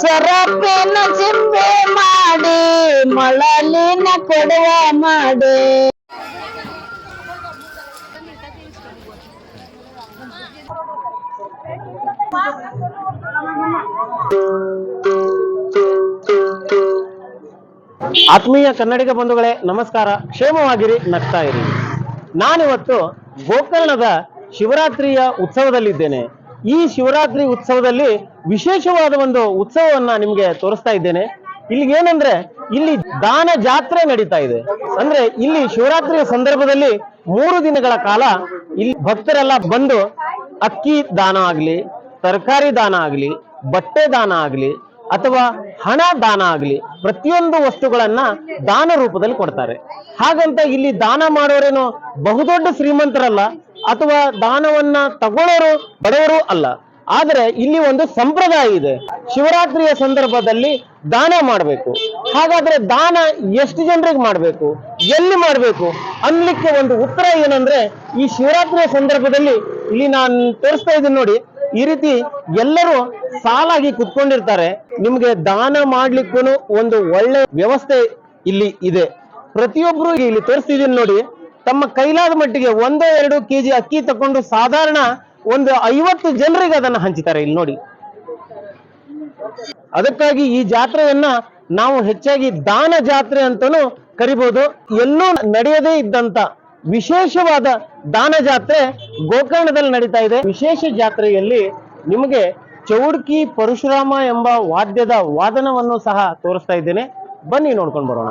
ಸರಪಿನ ಸಿಂಬೆ ಮಾಡಿ, ಮೊಳಲಿನ ಕೊಡುವ ಮಾಡಿ. ಆತ್ಮೀಯ ಕನ್ನಡಿಗ ಬಂಧುಗಳೇ, ನಮಸ್ಕಾರ. ಕ್ಷೇಮವಾಗಿರಿ, ನಗ್ತಾ ಇರಿ. ನಾನಿವತ್ತು ಗೋಕರ್ಣದ ಶಿವರಾತ್ರಿಯ ಉತ್ಸವದಲ್ಲಿದ್ದೇನೆ. ಈ ಶಿವರಾತ್ರಿ ಉತ್ಸವದಲ್ಲಿ ವಿಶೇಷವಾದ ಒಂದು ಉತ್ಸವವನ್ನ ನಿಮ್ಗೆ ತೋರಿಸ್ತಾ ಇದ್ದೇನೆ. ಇಲ್ಲಿ ಏನಂದ್ರೆ, ಇಲ್ಲಿ ದಾನ ಜಾತ್ರೆ ನಡೀತಾ ಇದೆ. ಅಂದ್ರೆ ಇಲ್ಲಿ ಶಿವರಾತ್ರಿಯ ಸಂದರ್ಭದಲ್ಲಿ ಮೂರು ದಿನಗಳ ಕಾಲ ಇಲ್ಲಿ ಭಕ್ತರೆಲ್ಲ ಬಂದು ಅಕ್ಕಿ ದಾನ ಆಗ್ಲಿ, ತರಕಾರಿ ದಾನ ಆಗ್ಲಿ, ಬಟ್ಟೆ ದಾನ ಆಗ್ಲಿ, ಅಥವಾ ಹಣ ದಾನ ಆಗ್ಲಿ, ಪ್ರತಿಯೊಂದು ವಸ್ತುಗಳನ್ನ ದಾನ ರೂಪದಲ್ಲಿ ಕೊಡ್ತಾರೆ. ಹಾಗಂತ ಇಲ್ಲಿ ದಾನ ಮಾಡೋರೇನು ಬಹುದೊಡ್ಡ ಶ್ರೀಮಂತರಲ್ಲ ಅಥವಾ ದಾನವನ್ನ ತಗೊಳ್ಳೋರು ಬಡವರು ಅಲ್ಲ. ಆದರೆ ಇಲ್ಲಿ ಒಂದು ಸಂಪ್ರದಾಯ ಇದೆ. ಶಿವರಾತ್ರಿಯ ಸಂದರ್ಭದಲ್ಲಿ ದಾನ ಮಾಡಬೇಕು. ಹಾಗಾದ್ರೆ ದಾನ ಎಷ್ಟು ಜನರಿಗೆ ಮಾಡಬೇಕು? ಎಲ್ಲಿ ಮಾಡಬೇಕು? ಅನ್ಲಿಕ್ಕೆ ಒಂದು ಉತ್ತರ ಏನಂದ್ರೆ, ಈ ಶಿವರಾತ್ರಿಯ ಸಂದರ್ಭದಲ್ಲಿ ಇಲ್ಲಿ ನಾನು ತೋರಿಸ್ತಾ ಇದ್ದೀನಿ ನೋಡಿ, ಈ ರೀತಿ ಎಲ್ಲರೂ ಸಾಲಾಗಿ ಕುತ್ಕೊಂಡಿರ್ತಾರೆ. ನಿಮ್ಗೆ ದಾನ ಮಾಡ್ಲಿಕ್ಕೂ ಒಂದು ಒಳ್ಳೆ ವ್ಯವಸ್ಥೆ ಇಲ್ಲಿ ಇದೆ. ಪ್ರತಿಯೊಬ್ರು ಇಲ್ಲಿ ತೋರಿಸ್ತಿದ್ದೀನಿ ನೋಡಿ ತಮ್ಮ ಕೈಲಾದ ಮಟ್ಟಿಗೆ ಒಂದೋ ಎರಡು ಕೆಜಿ ಅಕ್ಕಿ ತಕೊಂಡು ಸಾಧಾರಣ ಒಂದು ಐವತ್ತು ಜನರಿಗೆ ಅದನ್ನ ಹಂಚುತ್ತಾರೆ ಇಲ್ಲಿ ನೋಡಿ. ಅದಕ್ಕಾಗಿ ಈ ಜಾತ್ರೆಯನ್ನ ನಾವು ಹೆಚ್ಚಾಗಿ ದಾನ ಜಾತ್ರೆ ಅಂತಾನೂ ಕರಿಬಹುದು ಎಲ್ಲೂ ನಡೆಯದೇ ಇದ್ದಂತ ವಿಶೇಷವಾದ ದಾನ ಜಾತ್ರೆ ಗೋಕರ್ಣದಲ್ಲಿ ನಡೀತಾ ಇದೆ. ವಿಶೇಷ ಜಾತ್ರೆಯಲ್ಲಿ ನಿಮಗೆ ಚೌಡ್ಕಿ ಪರಶುರಾಮ ಎಂಬ ವಾದ್ಯದ ವಾದನವನ್ನು ಸಹ ತೋರಿಸ್ತಾ ಇದ್ದೇನೆ. ಬನ್ನಿ ನೋಡ್ಕೊಂಡು ಬರೋಣ.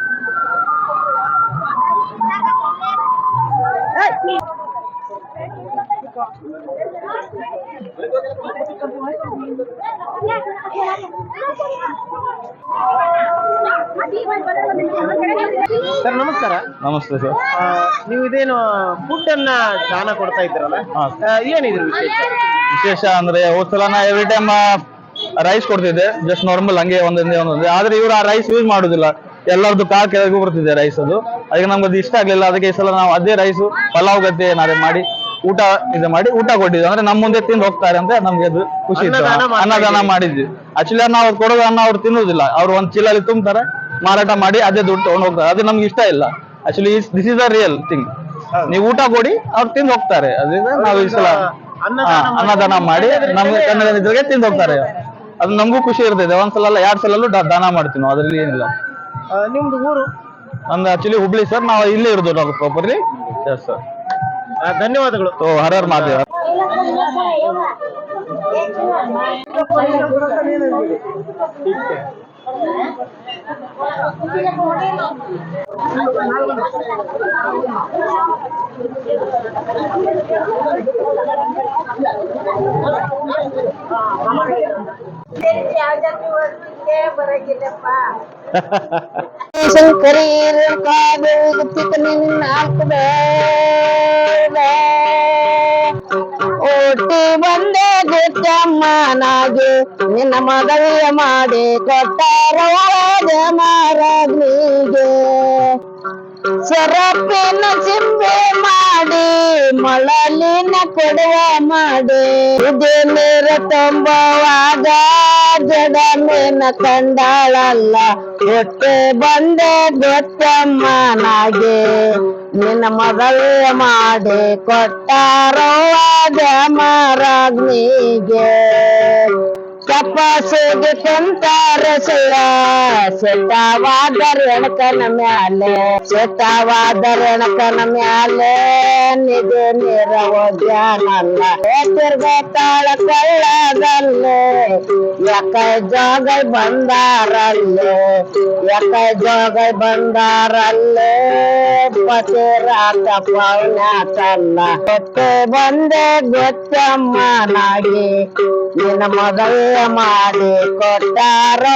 ಸರ್ ನಮಸ್ಕಾರ. ನಮಸ್ತೆ ಸರ್. ಆ, ನೀವು ಇದೇನು ಫುಡ್ ಅನ್ನ ದಾನ ಕೊಡ್ತಾ ಇದ್ದೀರಲ್ಲ? ಹಾ. ಆ, ಏನಿದ್ರು ವಿಶೇಷ? ವಿಶೇಷ ಅಂದ್ರೆ ಹೋದ್ ಸಲ ನಾ ಎವ್ರಿ ಟೈಮ್ ರೈಸ್ ಕೊಡ್ತಿದ್ದೆ ಜಸ್ಟ್ ನಾರ್ಮಲ್ ಹಂಗೆ ಒಂದೊಂದೇ ಒಂದೊಂದೇ. ಆದ್ರೆ ಇವ್ರು ಆ ರೈಸ್ ಯೂಸ್ ಮಾಡುದಿಲ್ಲ. ಎಲ್ಲರದ್ದು ಕಾಲ್ ಕೆಳಗೂ ಬರ್ತಿದೆ ರೈಸ್ ಅದು. ಅದಕ್ಕೆ ನಮ್ಗೆ ಅದು ಇಷ್ಟ ಆಗ್ಲಿಲ್ಲ. ಅದಕ್ಕೆ ಈ ಸಲ ನಾವು ಅದೇ ರೈಸ್ ಪಲಾವ್ ಗದ್ದೆ ಏನಾದ್ರು ಮಾಡಿ ಊಟ ಇದು ಮಾಡಿ ಊಟ ಕೊಟ್ಟಿದ್ವಿ. ಅಂದ್ರೆ ನಮ್ಮ ಮುಂದೆ ತಿಂದು ಹೋಗ್ತಾರೆ ಅಂತ ನಮ್ಗೆ ಅದು ಖುಷಿ ಇತ್ತು. ಅನ್ನದಾನ. ಮಾಡಿದ್ವಿ. ಆಕ್ಚುಲಿ ನಾವು ಅವ್ರು ಕೊಡೋದು ಅನ್ನ ಅವ್ರು ತಿನ್ನುವುದಿಲ್ಲ ಅವ್ರು ಒಂದ್ ಚೀಲಲ್ಲಿ ತುಂಬ್ತಾರೆ ಮಾರಾಟ ಮಾಡಿ ಅದೇ ದುಡ್ಡು ತಗೊಂಡು ಹೋಗ್ತಾರೆ. ಅದು ನಮ್ಗೆ ಇಷ್ಟ ಇಲ್ಲ. Actually this is a real thing ನೀವು ಊಟ ಕೊಡಿ ಅವ್ರು ತಿಂದು ಹೋಗ್ತಾರೆ. ಅದರಿಂದ ನಾವು ಈ ಸಲ ಅನ್ನದಾನ ಮಾಡಿ ನಮ್ಗೆ ಕನ್ನಡ ಇದ್ರಿಗೆ ತಿಂದು ಹೋಗ್ತಾರೆ. ಅದು ನಮಗೂ ಖುಷಿ ಇರ್ತದೆ. ಒಂದ್ಸಲ ಎರಡ್ ಸಲಲ್ಲೂ ದಾನ ಮಾಡ್ತೀವಿ ನಾವು. ಅದ್ರಲ್ಲಿ ಏನಿಲ್ಲ. ನಿಮ್ದು ಊರು? ನಮ್ದು ಆಕ್ಚುಲಿ ಹುಬ್ಳಿ ಸರ್ ನಾವು ಇಲ್ಲೇ ಇರೋದು ನಾವು ಪ್ರಾಪರ್ಲಿ ಎಸ್ ಸರ್ ಆ, ಧನ್ಯವಾದಗಳು. ಸೊ ಹರ ಹರ್ ಮಹಾದೇವ ಶಂಕರಿ ಕಾದು ನಿನ್ನ ಓಟಿ ಬಂದೆ ಗುತ್ತಮ್ಮನಾಗಿ ನಿನ್ನ ಮದುವೆ ಮಾಡಿ ಕೊಟ್ಟಾರ ಮಾರನಿಗೆ ಸರಪಿನ ಸಿಂಬೆ ಮಾಡಿ, ಮೊಳಲಿನ ಕೊಡುವ ಮಾಡಿ. ಇದೆ ನೀರ ಜಡ ಜಡಮೇನ ಕಂಡಾಳಲ್ಲ. ಹೊಟ್ಟೆ ಬಂದೆ ಗೊತ್ತಮ್ಮನಾಗೆ ನಿನ್ನ ಮೊದಲೇ ಮಾಡಿ ಕೊಟ್ಟಾರೋ ಮರಾಗ್ನಿಗೆ ತಪಸ್ಸಿಗೆ ಕುಂತಾರ ಸುಳ ಸೆಟ್ಟವಾದರ ಎಣಕನ ಮ್ಯಾಲೆ ಸೆಟ್ಟವಾದರ ಎಣಕನ ಮ್ಯಾಲೆ ನಿಧಿ ನೀರವ ಜ್ಞಾನಲ್ಲ ತಿರ್ಗತಾಳ ಕೊಳ್ಳದಲ್ಲೇ ಯಾಕ ಜೋಗೈ ಬಂದಾರಲ್ಲೇ ಯಾಕ ಜೋಗೈ ಬಂದಾರಲ್ಲೇ ಪತಿ ರಾತ ಪೌನ್ಯಾತಲ್ಲ ಗೊತ್ತು ಬಂದೆ ಗೊತ್ತಮ್ಮ ನಾಗಿ ನಿನ್ನ ಮಗಳ ಮಾಡಿ ಕೊಟ್ಟಾರೋ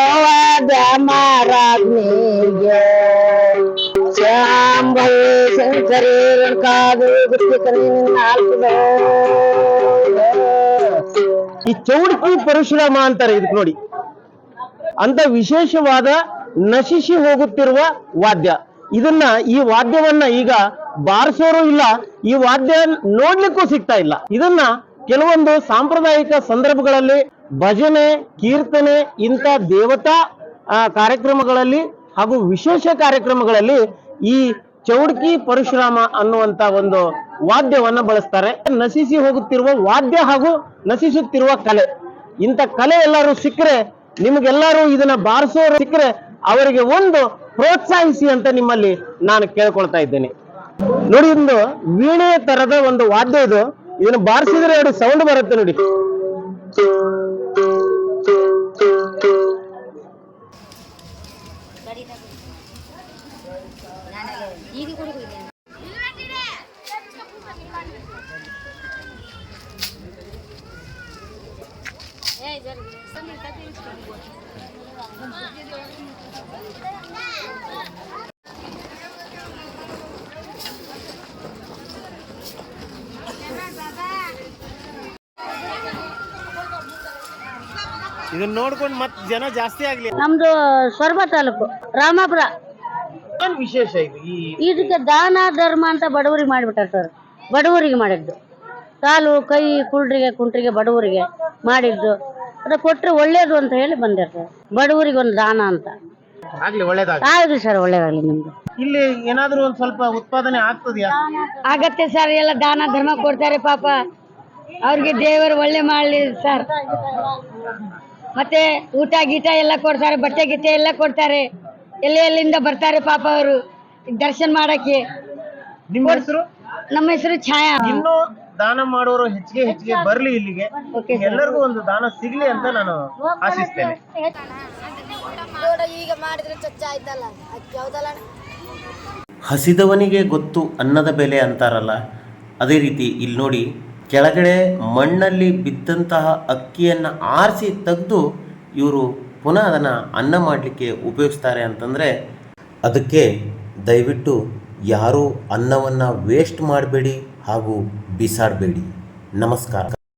ನಾಲ್ಕು ಈ ಚೌಡಕಿ ಪರಶುರಾಮ ಅಂತಾರೆ ಇದಕ್ಕೆ ನೋಡಿ. ಅಂತ ವಿಶೇಷವಾದ ನಶಿಸಿ ಹೋಗುತ್ತಿರುವ ವಾದ್ಯ. ಇದನ್ನ ಈ ವಾದ್ಯವನ್ನ ಈಗ ಬಾರಿಸೋರು ಇಲ್ಲ, ಈ ವಾದ್ಯ ನೋಡ್ಲಿಕ್ಕೂ ಸಿಗ್ತಾ ಇಲ್ಲ. ಇದನ್ನ ಕೆಲವೊಂದು ಸಾಂಪ್ರದಾಯಿಕ ಸಂದರ್ಭಗಳಲ್ಲಿ ಭಜನೆ, ಕೀರ್ತನೆ ಇಂಥ ದೇವತಾ ಕಾರ್ಯಕ್ರಮಗಳಲ್ಲಿ ಹಾಗೂ ವಿಶೇಷ ಕಾರ್ಯಕ್ರಮಗಳಲ್ಲಿ ಈ ಚೌಡ್ಕಿ ಪರಶುರಾಮ ಅನ್ನುವಂತ ಒಂದು ವಾದ್ಯವನ್ನ ಬಳಸ್ತಾರೆ. ನಶಿಸಿ ಹೋಗುತ್ತಿರುವ ವಾದ್ಯ ಹಾಗೂ ನಶಿಸುತ್ತಿರುವ ಕಲೆ. ಇಂಥ ಕಲೆ ಎಲ್ಲರೂ ಸಿಕ್ಕರೆ ನಿಮಗೆಲ್ಲರೂ ಇದನ್ನ ಬಾರಿಸೋರು ಸಿಕ್ಕರೆ ಅವರಿಗೆ ಒಂದು ಪ್ರೋತ್ಸಾಹಿಸಿ ಅಂತ ನಿಮ್ಮಲ್ಲಿ ನಾನು ಕೇಳ್ಕೊಳ್ತಾ ಇದ್ದೇನೆ. ನೋಡಿ, ಒಂದು ವೀಣೆ ತರದ ಒಂದು ವಾದ್ಯ ಇದು. ಇದನ್ನ ಬಾರಿಸಿದ್ರೆ ಎರಡು ಸೌಂಡ್ ಬರುತ್ತೆ ನೋಡಿ. ಇದನ್ನ ನೋಡ್ಕೊಂಡು ಮತ್ತೆ ಜನ ಜಾಸ್ತಿ ಆಗ್ಲಿ. ನಮ್ದು ಸೊರಬ ತಾಲೂಕು ರಾಮಾಪುರ. ಏನ್ ವಿಶೇಷ ಇದು ಈ ಇದಕ್ಕೆ ದಾನ ಧರ್ಮ ಅಂತ ಬಡವರಿಗೆ ಮಾಡಿಬಿಟ್ಟಾರ ಸರ್. ಬಡವರಿಗೆ ಮಾಡಿದ್ದು. ಕಾಲು ಕೈ ಕುಳ್ರಿಗೆ ಕುಂಟ್ರಿಗೆ ಬಡವರಿಗೆ ಮಾಡಿದ್ದು. ಅದ ಕೊಟ್ರೆ ಒಳ್ಳೇದು ಅಂತ ಹೇಳಿ ಬಂದೆ ಸರ್. ಬಡವರಿಗೆ ಒಂದು ದಾನ ಅಂತ. ಆಗ್ಲಿ ಒಳ್ಳೇದಾಗ ಆಗ್ಲಿ ಸರ್ ಒಳ್ಳೇದಾಗ್ಲಿ ನಿಮ್ದು. ಇಲ್ಲಿ ಏನಾದ್ರೂ ಒಂದ್ ಸ್ವಲ್ಪ ಉತ್ಪಾದನೆ ಆಗ್ತದ್ಯಾ? ಆಗತ್ತೆ ಸರ್ ಎಲ್ಲ ದಾನ ಧರ್ಮ ಕೊಡ್ತಾರೆ ಪಾಪ. ಅವ್ರಿಗೆ ದೇವರು ಒಳ್ಳೆ ಮಾಡಲಿ ಸರ್. ಮತ್ತೆ ಊಟ ಗೀಟ ಎಲ್ಲ ಕೊಡ್ತಾರೆ ಬಟ್ಟೆ ಗಿಟ್ಟೆ ಎಲ್ಲ ಕೊಡ್ತಾರೆ. ಎಲ್ಲಿ ಎಲ್ಲಿಂದ ಬರ್ತಾರೆ ಪಾಪ ಅವರು ದರ್ಶನ ಮಾಡಕ್ಕೆ. ನಿಮ್ಮ ಹೆಸರು? ನಮ್ಮ ಹೆಸರು ಛಾಯಾ. ಇನ್ನು ದಾನ ಮಾಡೋರು ಹೆಚ್ಚಿಗೆ ಹೆಚ್ಚಿಗೆ ಬರ್ಲಿ ಇಲ್ಲಿಗೆ. ಎಲ್ಲರಿಗೂ ಒಂದು ದಾನ ಸಿಗ್ಲಿ ಅಂತ ನಾನು ಆಶಿಸ್ತೇನೆ. ಈಗ ಮಾಡಿದ್ರೆ ಚಚ್ಚ ಆಯ್ತಲ್ಲ ಅಕ್ಕಿ ಹೌದಲ್ಲ ಹಸಿದವನಿಗೆ ಗೊತ್ತು ಅನ್ನದ ಬೆಲೆ ಅಂತಾರಲ್ಲ ಅದೇ ರೀತಿ ಇಲ್ಲಿ ನೋಡಿ ಕೆಳಗಡೆ ಮಣ್ಣಲ್ಲಿ ಬಿದ್ದಂತಹ ಅಕ್ಕಿಯನ್ನು ಆರಿಸಿ ತೆಗೆದು ಇವರು ಪುನಃ ಅದನ್ನು ಅನ್ನ ಮಾಡಲಿಕ್ಕೆ ಉಪಯೋಗಿಸ್ತಾರೆ ಅಂತಂದರೆ ಅದಕ್ಕೆ ದಯವಿಟ್ಟು ಯಾರೂ ಅನ್ನವನ್ನು ವೇಸ್ಟ್ ಮಾಡಬೇಡಿ ಹಾಗೂ ಬಿಸಾಡಬೇಡಿ. ನಮಸ್ಕಾರ.